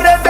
What